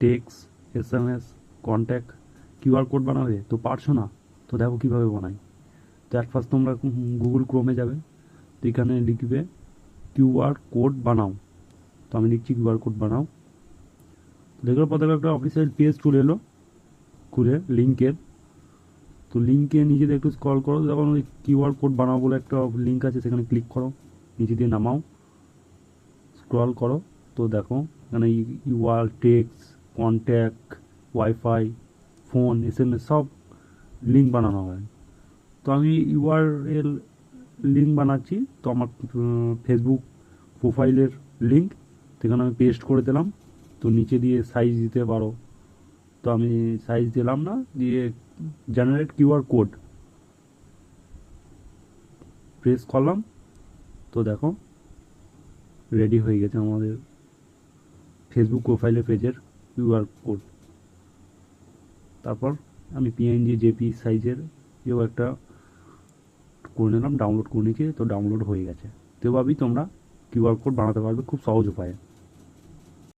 Text, S M S, contact QR code বানাবে তো পারছ না। তো দেখো কীভাবে বানাই। তো এক ফার্স্ট তোমরা গুগল ক্রোমে যাবে, তো এখানে লিখবে কিউআর কোড বানাও। তো আমি লিখছি কিউআর কোড বানাও। দেখল পর দেখো একটা অফিসিয়াল পেজ চলে এলো, খুলে লিঙ্কের তো লিঙ্কে নিচে দিয়ে একটু স্ক্রল করো, যখন ওই কিউআর কোড বানাও বলে একটা লিঙ্ক আছে, সেখানে ক্লিক করো, নিচে দিয়ে নামাও। স্ক্রল করো, তো দেখো এখানে URL text contact WiFi phone S M S সব লিঙ্ক বানানো হয়। তো আমি ইউআরএল লিঙ্ক বানাচ্ছি। তো আমার ফেসবুক প্রোফাইলের লিঙ্ক সেখানে আমি পেস্ট করে দিলাম। তো নিচে দিয়ে সাইজ দিতে পারো। তো আমি সাইজ দিলাম না, দিয়ে জেনারেট কিউআর কোড প্রেস করলাম। তো দেখো রেডি হয়ে গেছে আমাদের ফেসবুক প্রোফাইলের পেজের কিউআর কোড। তারপর আমি পিএনজি জেপি সাইজের কেউ একটা করে নিলাম, ডাউনলোড করে নিয়েছি, তো ডাউনলোড হয়ে গেছে। তো এভাবেই তোমরা কিউআর কোড বানাতে পারবে খুব সহজ উপায়ে।